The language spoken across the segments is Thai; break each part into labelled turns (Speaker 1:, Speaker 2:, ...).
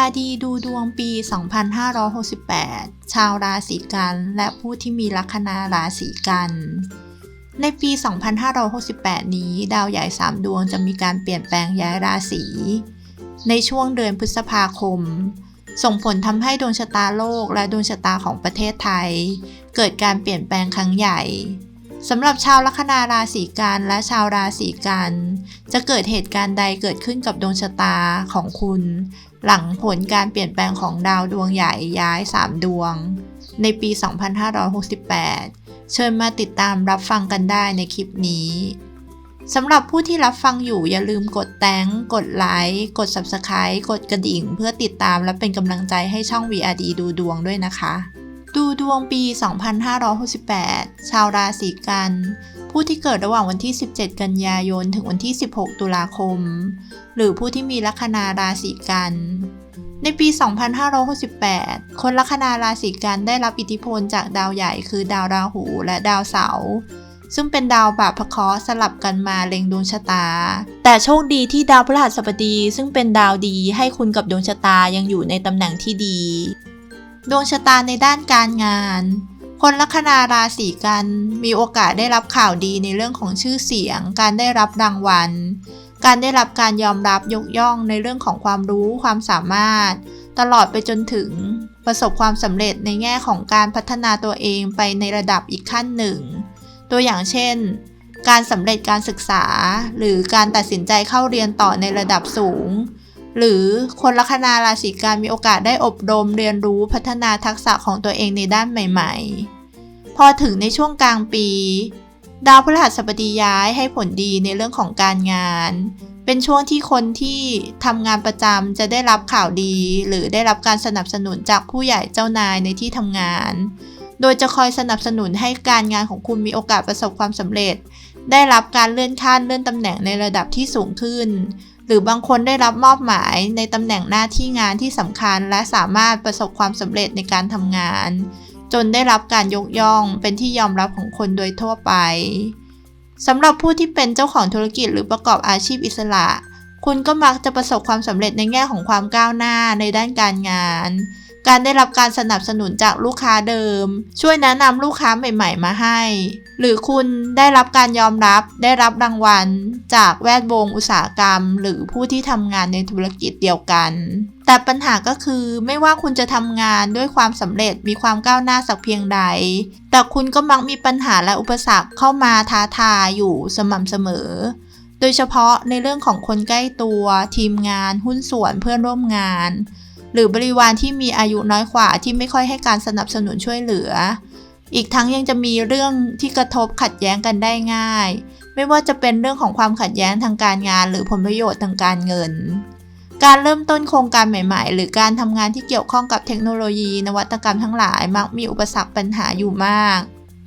Speaker 1: VRD ดูดวงปี 2568 ชาวราศีกันและผู้ที่มีลัคนาราศีกัน ในปี 2568 นี้ดาวใหญ่ 3 ดวงจะมีการเปลี่ยนแปลงย้ายราศี ในช่วงเดือนพฤษภาคม ส่งผลทำให้ดวงชะตาโลกและดวงชะตาของประเทศไทย เกิดการเปลี่ยนแปลงครั้งใหญ่สำหรับชาวลัคนาราศีกันและชาวราศีกัน จะเกิดเหตุการณ์ใดเกิดขึ้นกับดวงชะตาของคุณ หลังผลการเปลี่ยนแปลงของดาวดวงใหญ่ย้าย 3 ดวง ในปี 2568 เชิญมาติดตามรับฟังกันได้ในคลิปนี้สำหรับผู้ที่รับฟังอยู่อย่าลืมกดแต้งกดไลค์ กด Subscribe กดกระดิ่ง เพื่อติดตามและเป็นกำลังใจให้ช่อง VRD ดูดวงด้วยนะคะ ดูดวงปี 2568 ชาวราศีกัน ผู้ที่เกิดระหว่างวันที่ 17 กันยายน ถึงวันที่ 16 ตุลาคม หรือผู้ที่มีลัคนาราศีกัน ในปี 2568 คนลัคนาราศีกันได้รับอิทธิพลจากดาวใหญ่คือดาวราหูและดาวเสาร์ซึ่งเป็นดาวบาปพเคราะห์สลับกันมาเล็งดวงชะตา แต่โชคดีที่ดาวพฤหัสบดี ซึ่งเป็นดาวดีให้คุณกับดวงชะตายังอยู่ในตำแหน่งที่ดี ดวงชะตาในด้านการงาน คนลัคนาราศีกันมีโอกาสได้รับข่าวดีในเรื่องของชื่อเสียง การได้รับรางวัล การได้รับการยอมรับยกย่องในเรื่องของความรู้ความสามารถ ตลอดไปจนถึงประสบความสำเร็จในแง่ของการพัฒนาตัวเองไปในระดับอีกขั้นหนึ่ง ตัวอย่างเช่น การสำเร็จการศึกษา หรือการตัดสินใจเข้าเรียนต่อในระดับสูง หรือคนลัคนาราศีกันมีโอกาสได้อบรมเรียนรู้พัฒนาทักษะของตัวเองในด้านใหม่ ๆ พอถึงในช่วงกลางปี ดาวพฤหัสบดีย้ายให้ผลดีในเรื่องของการงาน เป็นช่วงที่คนที่ทำงานประจำจะได้รับข่าวดี หรือได้รับการสนับสนุนจากผู้ใหญ่เจ้านายในที่ทำงาน โดยจะคอยสนับสนุนให้การงานของคุณมีโอกาสประสบความสำเร็จ ได้รับการเลื่อนขั้นเลื่อนตำแหน่งในระดับที่สูงขึ้น หรือบางคนได้รับมอบหมายในตำแหน่งหน้าที่งานที่สำคัญ และสามารถประสบความสำเร็จในการทำงาน จนได้รับการยกย่องเป็นที่ยอมรับของคนโดยทั่วไปสำหรับผู้ที่เป็นเจ้าของธุรกิจหรือประกอบอาชีพอิสระ คุณก็มักจะประสบความสำเร็จในแง่ของความก้าวหน้าในด้านการงาน การได้รับการสนับสนุนจากลูกค้าเดิม ช่วยแนะนำลูกค้าใหม่ ๆ มาให้ หรือคุณได้รับการยอมรับได้รับรางวัล จากแวดวงอุตสาหกรรม หรือผู้ที่ทำงานในธุรกิจเดียวกัน แต่ปัญหาก็คือไม่ว่าคุณจะทำงานด้วยความสำเร็จมีความก้าวหน้าสักเพียงใด แต่คุณก็มักมีปัญหาและอุปสรรคเข้ามาท้าทายอยู่สม่ำเสมอโดยเฉพาะในเรื่องของคนใกล้ตัว ทีมงาน หุ้นส่วนเพื่อนร่วมงาน หรือบริวารที่มีอายุน้อยกว่าที่ไม่ค่อยให้การสนับสนุนช่วยเหลือ อีกทั้งยังจะมีเรื่องที่กระทบขัดแย้งกันได้ง่าย ไม่ว่าจะเป็นเรื่องของความขัดแย้งทางการงาน หรือผลประโยชน์ทางการเงิน การเริ่มต้นโครงการใหม่ ๆ หรือการทำงานที่เกี่ยวข้องกับเทคโนโลยี นวัตกรรมทั้งหลาย มักมีอุปสรรคปัญหาอยู่มาก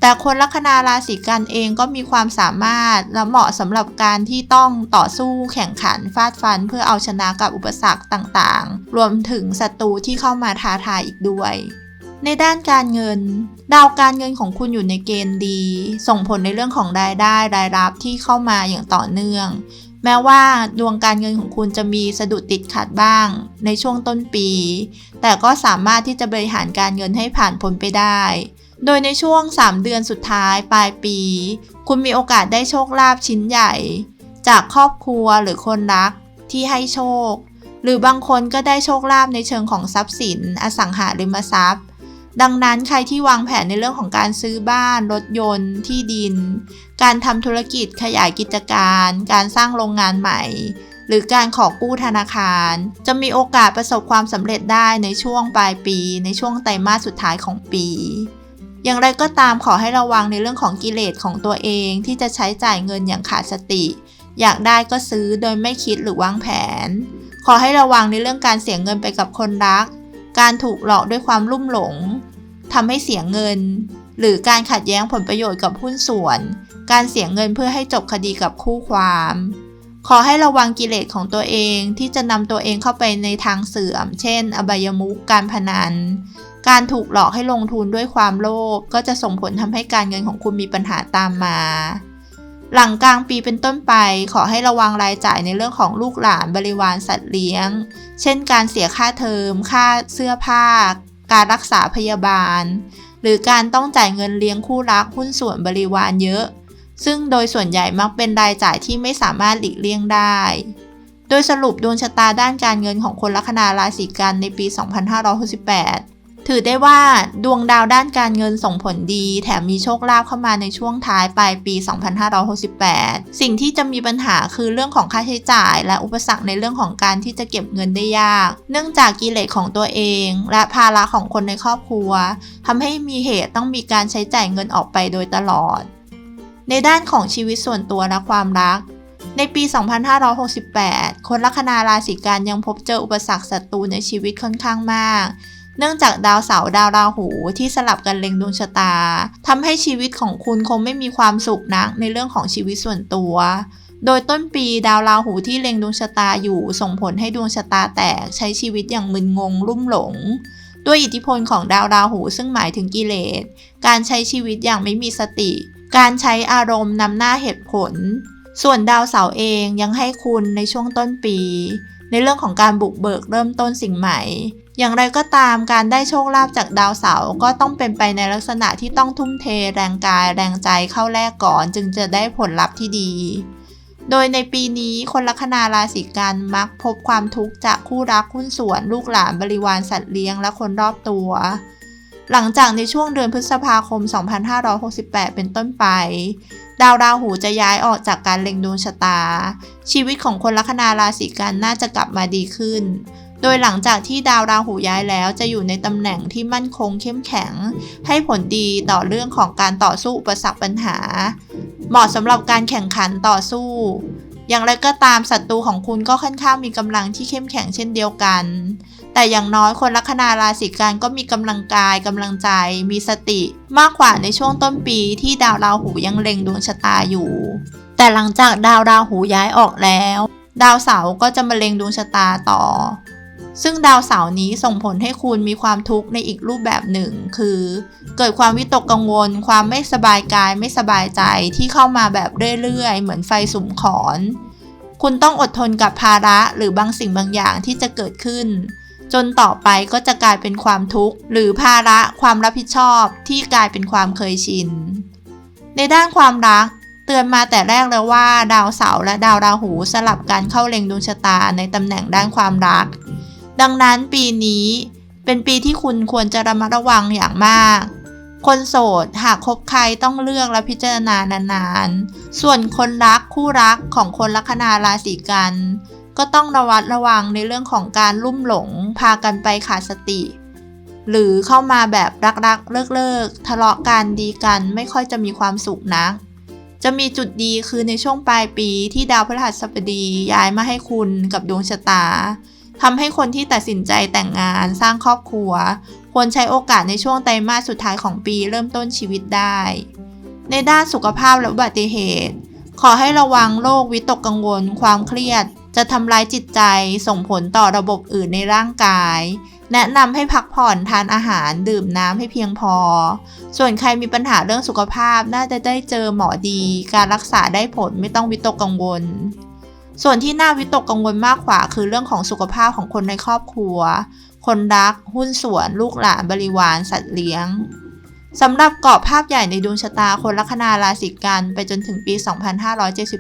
Speaker 1: แต่คนลัคนาราศีกันเองก็มีความสามารถและเหมาะสำหรับการที่ต้องต่อสู้แข่งขันฟาดฟัน เพื่อเอาชนะกับอุปสรรคต่างๆ รวมถึงศัตรูที่เข้ามาท้าทายอีกด้วยในด้านการเงิน ดาวการเงินของคุณอยู่ในเกณฑ์ดี ส่งผลในเรื่องของรายได้รายรับที่เข้ามาอย่างต่อเนื่อง แม้ว่าดวงการเงินของคุณจะมีสะดุดติดขัดบ้าง ในช่วงต้นปี แต่ก็สามารถที่จะบริหารการเงินให้ผ่านพ้นไปได้ โดยในช่วง 3 เดือนสุดท้ายปลายปี คุณมีโอกาสได้โชคลาภชิ้นใหญ่ จากครอบครัวหรือคนรักที่ให้โชค หรือบางคนก็ได้โชคลาภในเชิงของทรัพย์สิน อสังหาริมทรัพย์ ดังนั้นใครที่วางแผนในเรื่องของการซื้อบ้าน รถยนต์ ที่ดิน การทำธุรกิจขยายกิจการ การสร้างโรงงานใหม่ หรือการขอกู้ธนาคาร จะมีโอกาสประสบความสำเร็จได้ในช่วงปลายปี ในช่วงไตรมาสสุดท้ายของปี อย่างไรก็ตามขอให้ระวังในเรื่องของกิเลสของตัวเองที่จะใช้จ่ายเงินอย่างขาดสติ อยากได้ก็ซื้อโดยไม่คิดหรือวางแผน ขอให้ระวังในเรื่องการเสียเงินไปกับคนรัก การถูกหลอกด้วยความลุ่มหลงทำให้เสียเงิน หรือการขัดแย้งผลประโยชน์กับหุ้นส่วน การเสียเงินเพื่อให้จบคดีกับคู่ความ ขอให้ระวังกิเลสของตัวเองที่จะนำตัวเองเข้าไปในทางเสื่อม เช่น อบายมุกการพนัน การถูกหลอกให้ลงทุนด้วยความโลภก็จะส่งผลทำให้การเงินของคุณมีปัญหาตามมา หลังกลางปีเป็นต้นไป ขอให้ระวังรายจ่ายในเรื่องของลูกหลานบริวารสัตว์เลี้ยง เช่น การเสียค่าเทอม ค่าเสื้อผ้า การรักษาพยาบาล หรือการต้องจ่ายเงินเลี้ยงคู่รักหุ้นส่วนบริวารเยอะ ซึ่งโดยส่วนใหญ่มักเป็นรายจ่ายที่ไม่สามารถหลีกเลี่ยงได้โดยสรุปดวงชะตาด้านการเงินของคนลัคนาราศีกันในปี 2568 ถือได้ว่าดวงดาวด้านการเงินส่งผลดี แถมมีโชคลาภเข้ามาในช่วงท้ายปลายปี 2568 สิ่งที่จะมีปัญหาคือเรื่องของค่าใช้จ่าย และอุปสรรคในเรื่องของการที่จะเก็บเงินได้ยาก เนื่องจากกิเลสของตัวเอง และภาระของคนในครอบครัวทำให้มีเหตุต้องมีการใช้จ่ายเงินออกไปโดยตลอด ในด้านของชีวิตส่วนตัวและความรัก ในปี 2568 คนลัคนาราศีกันยังพบเจออุปสรรคศัตรูในชีวิตค่อนข้างมาก เนื่องจากดาวเสาร์ดาวราหูที่สลับกันเล็งดวงชะตาทำให้ชีวิตของคุณคงไม่มีความสุขนักในเรื่องของชีวิตส่วนตัว โดยต้นปีดาวราหูที่เล็งดวงชะตาอยู่ส่งผลให้ดวงชะตาแตกใช้ชีวิตอย่างมึนงงลุ่มหลงด้วยอิทธิพลของดาวราหูซึ่งหมายถึงกิเลส การใช้ชีวิตอย่างไม่มีสติ การใช้อารมณ์นำหน้าเหตุผล ส่วนดาวเสาร์เองยังให้คุณในช่วงต้นปี ในเรื่องของการบุกเบิกเริ่มต้นสิ่งใหม่ อย่างไรก็ตามการได้โชคลาภจากดาวเสาร์ก็ต้องเป็นไปในลักษณะที่ต้องทุ่มเทแรงกายแรงใจเข้าแลกก่อนจึงจะได้ผลลัพธ์ที่ดี โดยในปีนี้คนลัคนาราศีกันมักพบความทุกข์จากคู่รักหุ้นส่วนลูกหลานบริวารสัตว์เลี้ยงและคนรอบตัว หลังจากในช่วงเดือนพฤษภาคม 2568 เป็นต้นไปดาวราหูจะย้ายออกจากการเล็งดวงชะตา ชีวิตของคนลัคนาราศีกันน่าจะกลับมาดีขึ้น โดยหลังจากที่ดาวราหูย้ายแล้วจะอยู่ในตำแหน่งที่มั่นคงเข้มแข็ง ให้ผลดีต่อเรื่องของการต่อสู้อุปสรรคปัญหา เหมาะสำหรับการแข่งขันต่อสู้ อย่างไรก็ตามศัตรูของคุณก็ค่อนข้างมีกำลังที่เข้มแข็งเช่นเดียวกัน แต่อย่างน้อยคนลัคนาราศีกันก็มีกำลังกายกำลังใจ มีสติ มากกว่าในช่วงต้นปีที่ดาวราหูยังเล็งดวงชะตาอยู่ แต่หลังจากดาวราหูย้ายออกแล้ว ดาวเสาร์ก็จะมาเล็งดวงชะตาต่อ ซึ่งดาวเสาร์นี้ส่งผลให้คุณมีความทุกข์ในอีกรูปแบบหนึ่ง คือ เกิดความวิตกกังวล ความไม่สบายกายไม่สบายใจที่เข้ามาแบบเรื่อยๆ เหมือนไฟสุมขอน คุณต้องอดทนกับภาระหรือบางสิ่งบางอย่างที่จะเกิดขึ้น จนต่อไปก็จะกลายเป็นความทุกข์ หรือภาระความรับผิดชอบที่กลายเป็นความเคยชิน ในด้านความรักเตือนมาแต่แรกแล้วว่า ดาวเสาร์และดาวราหูสลับกันเข้าเล็งดวงชะตาในตำแหน่งด้านความรัก ดังนั้นปีนี้เป็นปีที่คุณควรจะระมัดระวังอย่างมาก คนโสดหากคบใครต้องเลือกและพิจารณานานๆ ส่วนคนรักคู่รักของคนลัคนาราศีกัน ก็ต้องระวัดระวังในเรื่องของการลุ่มหลงพากันไปขาดสติ หรือเข้ามาแบบรักๆเลิกๆทะเลาะกันดีกันไม่ค่อยจะมีความสุขนักจะมีจุดดีคือในช่วงปลายปีที่ดาวพฤหัสบดีย้ายมาให้คุณกับดวงชะตา ทำให้คนที่ตัดสินใจแต่งงานสร้างครอบครัว ควรใช้โอกาสในช่วงไตรมาสสุดท้ายของปีเริ่มต้นชีวิตได้ ในด้านสุขภาพและอุบัติเหตุ ขอให้ระวังโรควิตกกังวล ความเครียด จะทำร้ายจิตใจ ส่งผลต่อระบบอื่นในร่างกาย แนะนำให้พักผ่อนทานอาหารดื่มน้ำให้เพียงพอ ส่วนใครมีปัญหาเรื่องสุขภาพน่าจะได้เจอหมอดี การรักษาได้ผลไม่ต้องวิตกกังวล ส่วนที่น่าวิตกกังวลมากกว่า คือเรื่องของสุขภาพของคนในครอบครัว คนรัก หุ้นส่วน ลูกหลานบริวาร สัตว์เลี้ยงสำหรับกรอบภาพใหญ่ในดวงชะตาคนลัคนาราศีกันไปจนถึงปี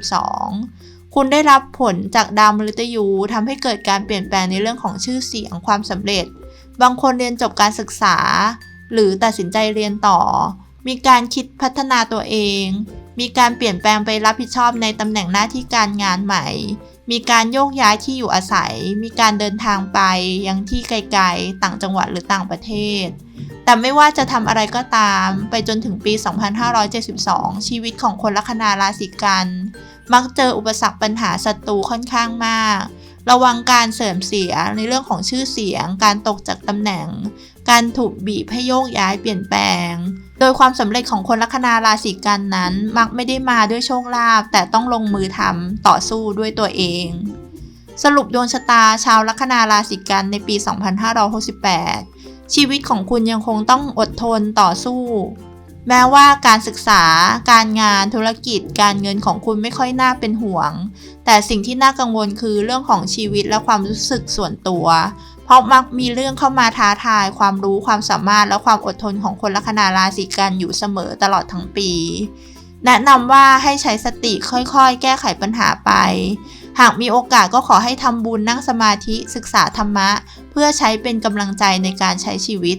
Speaker 1: 2572คุณได้รับผลจากดาวมฤตยูทำให้เกิดการเปลี่ยนแปลงในเรื่องของชื่อเสียงความสำเร็จ บางคนเรียนจบการศึกษา หรือตัดสินใจเรียนต่อ มีการคิดพัฒนาตัวเอง มีการเปลี่ยนแปลงไปรับผิดชอบในตำแหน่งหน้าที่การงานใหม่ มีการโยกย้ายที่อยู่อาศัย มีการเดินทางไปยังที่ไกลๆ ต่างจังหวัดหรือต่างประเทศ แต่ไม่ว่าจะทำอะไรก็ตามไปจนถึงปี 2572 ชีวิตของคนลัคนาราศีกัน มักเจออุปสรรคปัญหาศัตรูค่อนข้างมาก ระวังการเสริมเสียในเรื่องของชื่อเสียง การตกจากตำแหน่ง การถูกบีบให้โยกย้ายเปลี่ยนแปลง ดยความสำเร็จของคนลัคนาราศีกันนั้น มักไม่ได้มาด้วยโชคลาภแต่ต้องลงมือทำต่อสู้ด้วยตัวเอง สรุปดวงชะตาชาวลัคนาราศีกันในปี 2568 ชีวิตของคุณยังคงต้องอดทนต่อสู้ แม้ว่าการศึกษา การงานธุรกิจ การเงินของคุณไม่ค่อยน่าเป็นห่วง แต่สิ่งที่น่ากังวลคือเรื่องของชีวิตและความรู้สึกส่วนตัวเพ ราะมักมีเรื่องเข้ามาท้าทายความรู้ความสามารถและความอดทนของคนลัคนาราศีกันอยู่เสมอตลอดทั้งปี แนะนำว่าให้ใช้สติค่อยๆ แก้ไขปัญหาไป หากมีโอกาสก็ขอให้ทำบุญนั่งสมาธิศึกษาธรรมะ เพื่อใช้เป็นกำลังใจในการใช้ชีวิต